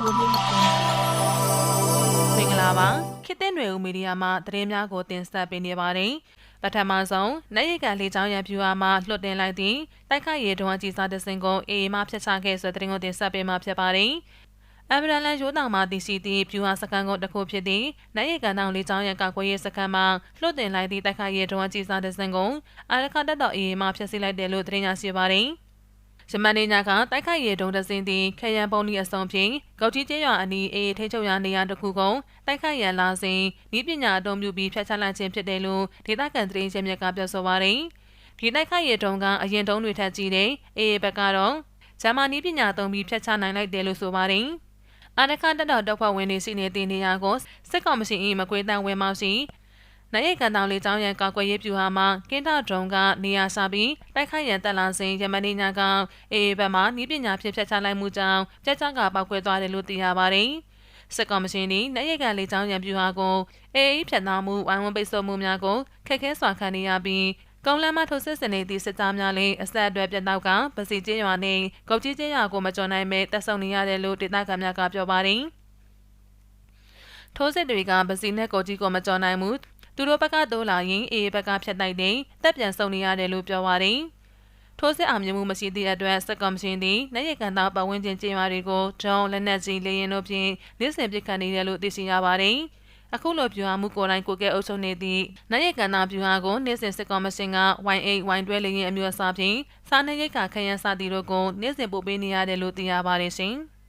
ကိုလေးကိုမင်္ဂလာပါခေတ်သစ်ຫນွေဦးမီဒီယာမှသတင်းများကိုတင်ဆက်ပေးနေပါတယ်ပထမဆုံးနိုင်ရကလေးချောင်းရံဖြူအားမှလွှတ်တင်လိုက်သည့်တိုက်ခိုက်ရေးတွန်းအကြီးစားတစင်ကိုအေအေမှဖျက်ချခဲ့ဆိုတဲ့သတင်းကိုတင်ဆက်ပေးမှာဖြစ်ပါတယ်အမ်ဘရန်လန်ရိုးတောင်မှတည်ရှိသည့်ဖြူဟာစကန်ကုန်းတစ်ခုဖြစ်သည့်နိုင်ရကန်တောင်လေးချောင်းရံကောက်ွယ်ရေးစကန်မှလွှတ်တင်လိုက်သည့်တိုက်ခိုက်ရေးတွန်းအကြီးစားတစင်ကိုအာရခတက်တော်အေအေမှဖျက်ဆီးလိုက်တယ်လို့သတင်းရရှိပါတယ် ယမန်နေညာကတိုက်ခိုက်ရေးတုံးတစင်းသည်ခရံပုံဒီအစုံဖြင့်ကောက်ကြီးကျေးရွာအနီးအေးထိချုပ်ရာနေရာတစ်ခုကုန်တိုက်ခိုက်ရန်လာစဉ်ဤပညာအသုံးပြုပြီးဖျက်ချလိုက်ခြင်းဖြစ်တယ်လို့ဒေသခံသတင်းရှင်မြတ်ကပြောဆိုပါတယ်။ဒီတိုက်ခိုက်ရေးတုံးကအရင်တုံးတွေထက်ကြီးတဲ့အေးဘက်ကတော့ဂျာမနီပညာသုံးပြီးဖျက်ချနိုင်လိုက်တယ်လို့ဆိုပါတယ်။အာရခတက်တော်တောက်ဖွဲ့ဝင်တွေစီနေတဲ့နေရာကိုစစ်ကောင်မရှင်၏မကွေးတန်ဝဲမောက်ရှိ နိုင်ရကန်တောင်လေးကျောင်းရန်ကောက်ွယ်ရေးပြူဟာမှာကင်းတာဒရုံကနေရာစာပြီးတိုက်ခိုက်ရန်တက်လာစဉ်ယမနီညာကအေးဘက်မှဤပညာဖြင့်ဖျက်ချလိုက်မှုကြောင့်ကြက်ကြောက်ကပောက်ကွဲသွားတယ်လို့သိရပါတယ်။စစ်ကောင်မရှင်သည်နိုင်ရကန်လေးကျောင်းရန်ပြူဟာကိုအေးဖြတ်သားမှုဝိုင်းဝန်းပိတ်ဆို့မှုများကိုခက်ခဲစွာခံနေရပြီးကုန်းလမ်းမထိုးစစ်စနေသည့်စစ်သားများလည်းအဆက်အသွယ်ပြတ်တော့ကပစီကျင်းရွာနှင့်ကုတ်ကြီးကျင်းရွာကိုမကျော်နိုင်မဲ့တပ်ဆုံနေရတယ်လို့ဒေသခံများကပြောပါတယ်။ထိုးစစ်တွေကပစီနဲ့ကုတ်ကြီးကိုမကျော်နိုင်မှု သူတို့ဘက်ကတိုးလာရင်အေးဘက်ကဖြတ်တိုက်တဲ့တပ်ပြန်ဆုံနေရတယ်လို့ပြောပါတယ်။ထိုးစစ်အောင်မြင်မှုမရှိသည့်အတွက်စက်ကော်မရှင်သည်နိုင်ရကန်သားပတ်ဝန်းကျင်ကျေးရွာတွေကိုဒရုန်းလက်နက်ကြီးလေရင်တို့ဖြင့်နေ့စဉ်ပစ်ခတ်နေတယ်လို့သိရှိရပါတယ်။အခုလိုပြူဟာမှုကိုယ်တိုင်ကိုကဲအုပ်ချုပ်နေသည့်နိုင်ရကန်သားပြူဟာကိုနေ့စဉ်စစ်ကော်မရှင်က Y8 Y12 လေရင်အမျိုးအစားဖြင့်စားနေရိတ်ခခရန်စသည်တို့ကိုနေ့စဉ်ပို့ပေးနေရတယ်လို့သိရပါတယ်ရှင်။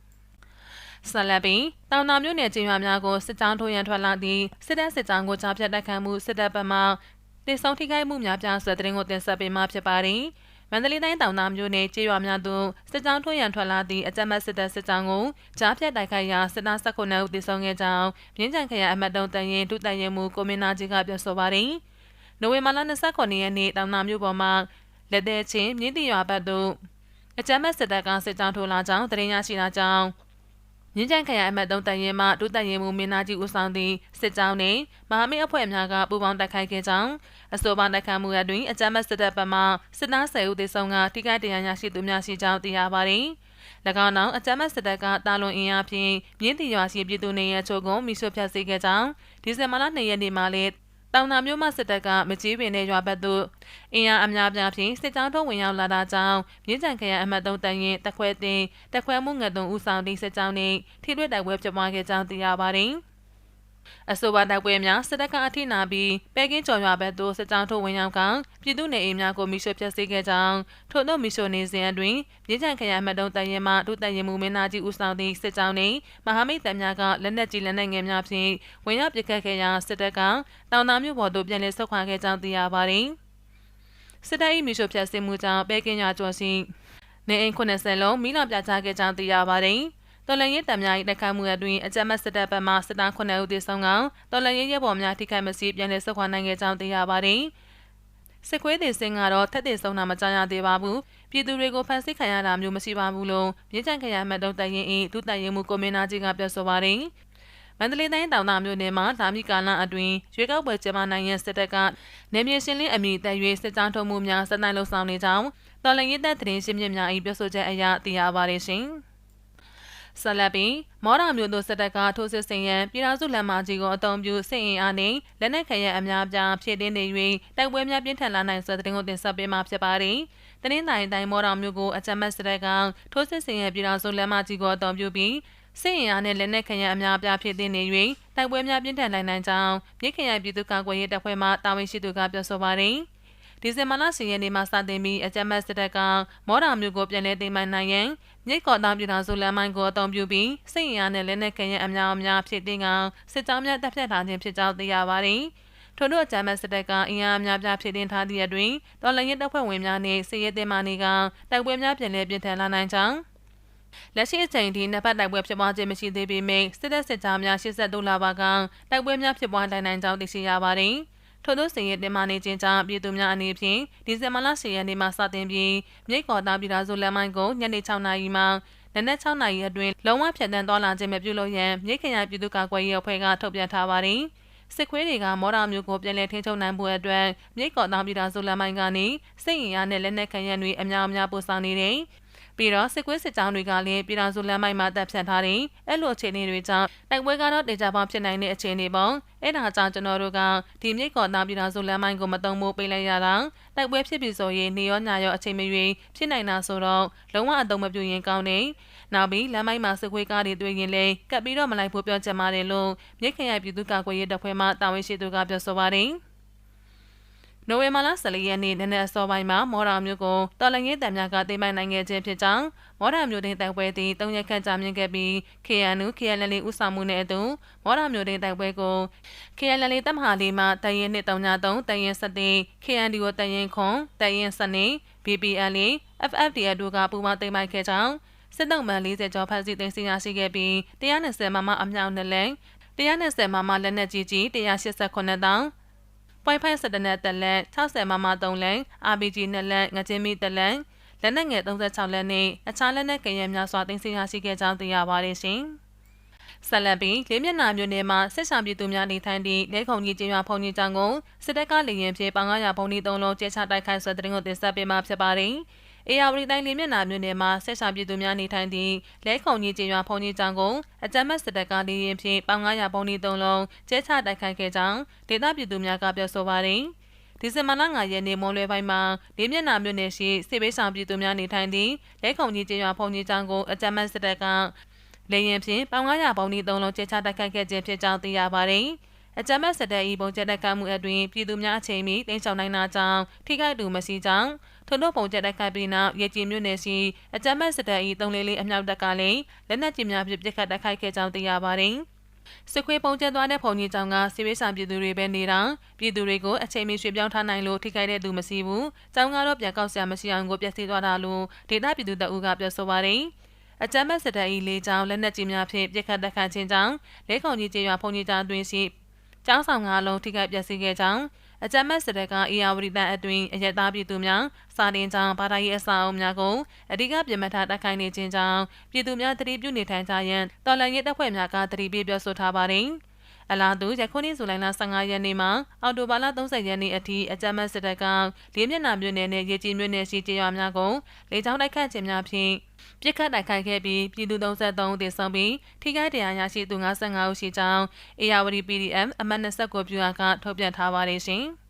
ဆက်လက်ပြီးတောင်တာမြို့နယ်ကျေးရွာများကိုစစ်ကြောင်းထိုးရန်ထွက်လာသည့်စစ်တပ်စစ်ကြောင်းကိုကြားဖြတ်တိုက်ခိုက်မှုစစ်တပ်ဘက်မှတေဆောင်ထိခိုက်မှုများပြားဆွဲတဲ့တင်ကိုတင်ဆက်ပေးမှဖြစ်ပါတယ်။မန္တလေးတိုင်းတောင်တာမြို့နယ်ကျေးရွာများသို့စစ်ကြောင်းထိုးရန်ထွက်လာသည့်အကြမ်းဖက်စစ်တပ်စစ်ကြောင်းကိုကြားဖြတ်တိုက်ခိုက်ရာစစ်သား၁၉ဦးတေဆောင်ခဲ့ကြောင်းမြင်းကြံခရိုင်အမတ်တုံးတန်ရင်ဒုတန်ရင်မူကိုမင်းနာကြီးကပြောဆိုပါတယ်။နိုဝင်ဘာလ29ရက်နေ့တောင်တာမြို့ပေါ်မှာလက်သေးချင်းမြင်းတီရွာဘက်သို့အကြမ်းဖက်စစ်တပ်ကစစ်ကြောင်းထိုးလာကြောင်းသတင်းရရှိလာကြောင်း မြင်းကြံခရိုင်အမတ်3တန်ရင်မှဒုတန်ရင်မူမင်းနာကြီးဦးဆောင်သည့်စစ်ကြောင်းနှင့်မဟာမိတ်အဖွဲ့များကပူးပေါင်းတိုက်ခိုက်ခဲ့ကြောင်းအဆိုပါတိုက်ခိုက်မှုအတွင်းအကြမ်းဖက်စစ်တပ်ဘက်မှစစ်သား10ဦးသေဆုံးကထိခိုက်ဒဏ်ရာရရှိသူများရှိကြောင်းသိရပါသည်။၎င်းနောက်အကြမ်းဖက်စစ်တပ်ကတာလွန်အင်အားဖြင့်မြင်းတီရွာရှိပြည်သူနေရချို့ကိုမိဆွဖြတ်စေခဲ့ကြောင်းဒီဇင်ဘာလ2ရက်နေ့မှာလည်း တောင်တာမျိုးမှစစ်တပ်ကမကြီးပင်တဲ့ရွာဘက်သို့အင်အားအများပြားဖြင့်စစ်ကြောင်းထုံးဝင်ရောက်လာတာကြောင့်မြင်းကြံခရိုင်အမှတ်3တန်ရင်တက်ခွဲတင်တက်ခွဲမှုငတ်တုံဦးဆောင်သည့်စစ်ကြောင်းနှင့်ထိတွေ့တိုက်ပွဲဖြစ်ပွားခဲ့ကြောင်းသိရပါသည် အဆိုပါတိုက်ပွဲများစစ်တပ်ကအထိနာပြီးပဲကင်းကျော်ရွာဘက်သို့စစ်ကြောင်းထိုးဝင်ရောက်ကပြည်သူနေအိမ်များကိုမိရှုဖျက်ဆီးခဲ့ကြောင်းထို့သောမိရှုနေစဉ်အတွင်းမြင်းချန်ခရိုင်မှတ်တုံးတန်ရင်မှဒုတန်ရင်မူမင်းသားကြီးဦးဆောင်သည့်စစ်ကြောင်းနှင့်မဟာမိတ်တပ်များကလက်နက်ကြီးလက်နက်ငယ်များဖြင့်ဝင်ရောက်ပစ်ခတ်ခဲ့ရာစစ်တပ်ကတောင်တာမြို့ပေါ်သို့ပြန်လည်ဆုတ်ခွာခဲ့ကြောင်းသိရပါသည်စစ်တပ်၏မိရှုဖျက်ဆီးမှုကြောင့်ပဲကင်းရွာကျော်ရှိနေအိမ်90လုံးမိလောင်ပြချခဲ့ကြောင်းသိရပါသည် တော်လန်ရေးတံများ၏တိုက်ခိုက်မှုအတွင်းအကြမ်းဖက်စစ်တပ်ဘက်မှစစ်သား9ဦးသေဆုံးကတော်လန်ရေးရဲဘော်များထိခိုက်မစီပြန်လည်ဆုတ်ခွာနိုင်ခဲ့ကြောင်းသိရပါသည်စစ်ခွေးတွေစင်ကတော့ထက်တင်ဆုံးတာမကြားရသေးပါဘူးပြည်သူတွေကိုဖမ်းဆီးခံရတာမျိုးမရှိပါဘူးလို့မြင်းချန်ခရိုင်မှတ်တုံးတရင်၏ဒုတရင်မှုကိုမင်းနာကြီးကပြောဆိုပါတယ်မန္တလေးတိုင်းတောင်တာမြို့နယ်မှာဓာမီကာလအတွင်းရွေးကောက်ပွဲကျင်းပနိုင်ရန်စစ်တပ်ကနေမြေရှင်လင်းအမိတက်၍စစ်ကြောင်းထုံမှုများစနိုင်လုံဆောင်နေကြောင်းတော်လန်ရေးတပ်သတင်းရှင်းပြများ၏ပြောဆိုချက်အရသိရပါတယ်ရှင်။ ဆက်လက်ပြီးမော်ရာမျိုးတို့စစ်တပ်ကထိုးစစ်ဆင်ရန်ပြည်ထောင်စုလမ်းမကြီးကိုအုံပြုစစ်အင်အားနဲ့လက်နက်ခဲယံအများပြားဖြည့်တင်းနေ၍တိုက်ပွဲများပြင်းထန်လာနိုင်စွာတဲ့တင်ကိုတင်ဆက်ပေးမှာဖြစ်ပါတယ်။တနင်္သာရီတိုင်းမော်ရာမျိုးကိုအကြမ်းဖက်စစ်တပ်ကထိုးစစ်ဆင်ရန်ပြည်ထောင်စုလမ်းမကြီးကိုအုံပြုပြီးစစ်ရင်အားနဲ့လက်နက်ခဲယံအများပြားဖြစ်တင်နေ၍တိုက်ပွဲများပြင်းထန်နိုင်နိုင်ကြောင်းမြစ်ခရိုင်ပြည်သူ့ကာကွယ်ရေးတပ်ဖွဲ့မှတာဝန်ရှိသူကပြောဆိုပါတယ်။ ဒီဇင်ဘာလ10ရက်နေ့မှာစတင်ပြီးအကြမ်းဖက်စစ်တပ်ကမော်တာမျိုးကိုပြန်လည်သိမ်းပိုင်နိုင်ရန်မြိတ်ကော်တောင်ပြည်တော်စုလမ်းမိုင်းကိုအသုံးပြုပြီးစစ်ရင်အားနဲ့လက်နက်ခဲယံအများအများဖြစ်တင်ကစစ်ကြောင်းများတပ်ဖြတ်ထားခြင်းဖြစ်ကြောင်းသိရပါတယ်။ထို့သောအကြမ်းဖက်စစ်တပ်ကအင်အားအများပြားဖြစ်တင်ထားသည့်အတွင်းတော်လှန်ရေးတပ်ဖွဲ့ဝင်များနှင့်စစ်ရေးတင်မာနေကတိုက်ပွဲများပြန်လည်ပြင်းထန်လာနိုင်ကြောင်းလက်ရှိအချိန်ထိနှစ်ဖက်တိုက်ပွဲဖြစ်ပွားခြင်းမရှိသေးပေမယ့်စစ်တပ်စစ်ကြောင်းများ82လပါကတိုက်ပွဲများဖြစ်ပွားနိုင်နိုင်ကြောင်းသိရှိရပါတယ်။ ထို့သောစီရင်တင်မာနေခြင်းကြောင့်ပြည်သူများအနေဖြင့်ဒီဇင်ဘာလ10ရက်နေ့မှစတင်ပြီးမြိတ်ကော်တာပြည်တော်စုလမ်းမိုင်းကိုညနေ6နာရီမှနနက်6နာရီအတွင်းလုံးဝဖြတ်တန်းသွားလာခြင်းမပြုလုပ်ရန်မြိတ်ခရိုင်ပြည်သူ့ကာကွယ်ရေးအဖွဲ့ကထုတ်ပြန်ထားပါတယ်။စစ်ခွေးတွေကမော်တာမျိုးကိုပြန်လည်ထိန်းချုပ်နိုင်ဖို့အတွက်မြိတ်ကော်တာပြည်တော်စုလမ်းမိုင်းကနေစစ်ရင်အားနဲ့လက်နက်ခံရန်တွေအများအများပို့ဆောင်နေတယ်။ ပြီးတော့စစ်ကွေးစစ်ကြောင်းတွေကလည်းပြည်တော်စုလမ်းမိုက်မှာတပ်ဖြတ်ထားတဲ့အဲ့လိုအခြေအနေတွေကြောင့်တိုက်ပွဲကတော့တေချာပေါင်းဖြစ်နိုင်တဲ့အခြေအနေပေါ့အဲ့ဒါကြောင့်ကျွန်တော်တို့ကဒီမြိတ်ကော်သားပြည်တော်စုလမ်းမိုက်ကိုမတုံမိုးပေးလိုက်ရတာတိုက်ပွဲဖြစ်ပြီဆိုရင်နေရောညာရောအချိန်မရွေးဖြစ်နိုင်တာဆိုတော့လုံးဝအတုံးမပြူရင်ကောင်းတယ်နောက်ပြီးလမ်းမိုက်မှာစစ်ခွေးကားတွေတွေ့ရင်လည်းကပ်ပြီးတော့မလိုက်ဖို့ပြောချင်ပါတယ်လို့မြိတ်ခရိုင်ပြည်သူ့ကာကွယ်ရေးတပ်ဖွဲ့မှတာဝန်ရှိသူကပြောဆိုပါတယ် နိုဝင်ဘာလ14ရက်နေ့နနက်အစောပိုင်းမှာမော်ရာမြို့ကိုတော်လငင်းတံများကတိမိုင်းနိုင်ခဲ့ခြင်းဖြစ်ကြောင်းမော်ရာမြို့တင်တိုက်ပွဲသည်၃ရက်ခန့်ကြာမြင့်ခဲ့ပြီး KNU KNL ဦးဆောင်မှုနဲ့အတူမော်ရာမြို့တင်တိုက်ပွဲကို KNL တပ်မဟာလေးမှတရင်နှစ်393တရင်7 KNDO တရင်ခွန်တရင်စနေ BPL FFDL တို့ကပူးပေါင်းတိမိုင်းခဲ့ကြောင်းစစ်တုံးမှန်40ကျော်ဖမ်းဆီးသိမ်းဆည်းရရှိခဲ့ပြီး120မမအမြောက်နှစ်လက်120မမလက်နက်ကြီးကြီး189တောင်း ပွိုင်ဖိုင်စတနက်တလက်60မမ3လက် RPG 2လက်ငကျင်းမီ1လက်လက်နက်ငယ်36လက်နဲ့အခြားလက်နက်ကရင်များစွာတင်စီရရှိခဲ့ကြောင်းသိရပါတယ်ရှင်။ဆက်လက်ပြီးလေးမျက်နှာမြို့နယ်မှာဆက်ဆံပြည်သူများနေထိုင်သည့်လဲခုံကြီးကျင်းရွာဖုန်ကြီးကျောင်းကိုစစ်တပ်ကလေရင်ဖြင့်ပေါင်900ဖုန်ကြီး3လုံးကျဲချတိုက်ခိုက်ဆွဲတဲ့တင်ကိုတင်ဆက်ပေးမှာဖြစ်ပါတယ်။ အေယာဝတီတိုင်းလေးမျက်နှာမြို့နယ်မှာဆက်ဆံပြည်သူများနေထိုင်သည့်လဲခုံကြီးကျေးရွာဖုန်ကြီးကျောင်းကိုအကြမ်းမဲ့စစ်တပ်ကလေရင်ဖြင့်ပေါင်900ပုံဒီ3လုံးကျဲချတိုက်ခိုက်ခဲ့ကြောင်းဒေသပြည်သူများကပြောဆိုပါတယ်ဒီဇင်ဘာလ9ရက်နေ့မွန်လွဲပိုင်းမှာလေးမျက်နှာမြို့နယ်ရှိစစ်ပေးဆောင်ပြည်သူများနေထိုင်သည့်လဲခုံကြီးကျေးရွာဖုန်ကြီးကျောင်းကိုအကြမ်းမဲ့စစ်တပ်ကလေရင်ဖြင့်ပေါင်900ပုံဒီ3လုံးကျဲချတိုက်ခိုက်ခဲ့ခြင်းဖြစ်ကြောင်းသိရပါတယ်။အကြမ်းဖက်စစ်တပ်၏ပုံကျက်တက်ခတ်မှုအတွင်းပြည်သူများအချိန်မီတင်းချောင်နိုင်တာကြောင့်ထိခိုက်သူမရှိကြောင်း ထို့သောပုံကျက်တက်ခတ်ပြီးနောက်ရေကြီးမြို့နယ်ရှိအကြမ်းဖက်စစ်တပ်၏တုံးလေးလေးအမြောက်တပ်ကလည်းလက်နက်ကြီးများဖြင့်ပစ်ခတ်တိုက်ခိုက်ခဲ့ကြောင်းသိရပါတယ်။စစ်ခွေးပုံကျက်သွားတဲ့ဖုန်ကြီးကြောင့်ကစီဝေးဆောင်ပြည်သူတွေပဲနေတာပြည်သူတွေကိုအချိန်မီရွှေ့ပြောင်းထားနိုင်လို့ထိခိုက်တဲ့သူမရှိဘူး။ကျောင်းကတော့ပြန်ကောက်ဆရာမရှိအောင်ကိုပြည့်စည်သွားတာလို့ဒေသပြည်သူတအုပ်ကပြောဆိုပါတယ်။အကြမ်းဖက်စစ်တပ်၏လေကြောင်းလက်နက်ကြီးများဖြင့်ပစ်ခတ်တိုက်ခိုက်ခြင်းကြောင့်လဲခုံကြီးကျေးရွာဖုန်ကြီးကျောင်းတွင်ရှိကျောင်းဆောင်၅လုံးထိခိုက်ပျက်စီးခဲ့ကြောင်း အကြမ်းမဲ့စစ်တပ်ကအေယာဝတီတန်အတွင်းအရက်သားပြည်သူများစာတင်ကြောင်းဘာသာရေးအစာအုပ်များကိုအဓိကပြမထားတိုက်ခိုက်နေခြင်းကြောင့်ပြည်သူများတတိပြုနေထိုင်ကြရန်တော်လှန်ရေးတပ်ဖွဲ့များကတတိပြပြောဆိုထားပါတယ်။ အလားတူယခုနှစ်ဇူလိုင်လ15ရက်နေ့မှာအော်တိုဘာလ30ရက်နေ့အထိအကြမ်းဖက်စစ်တပ်ကလေးမျက်နှာမြို့နယ်နဲ့ရေကြီးမြို့နယ်ရှိကျေးရွာများကိုလေကြောင်းတိုက်ခတ်ခြင်းများဖြင့်ပြစ်ခတ်တိုက်ခိုက်ခဲ့ပြီးပြည်သူ33ဦးသေဆုံးပြီးထိခိုက်ဒဏ်ရာရရှိသူ55ဦးရှိကြောင်း ARD PDF အမှတ်29ပြူကထုတ်ပြန်ထားပါတယ်ရှင်။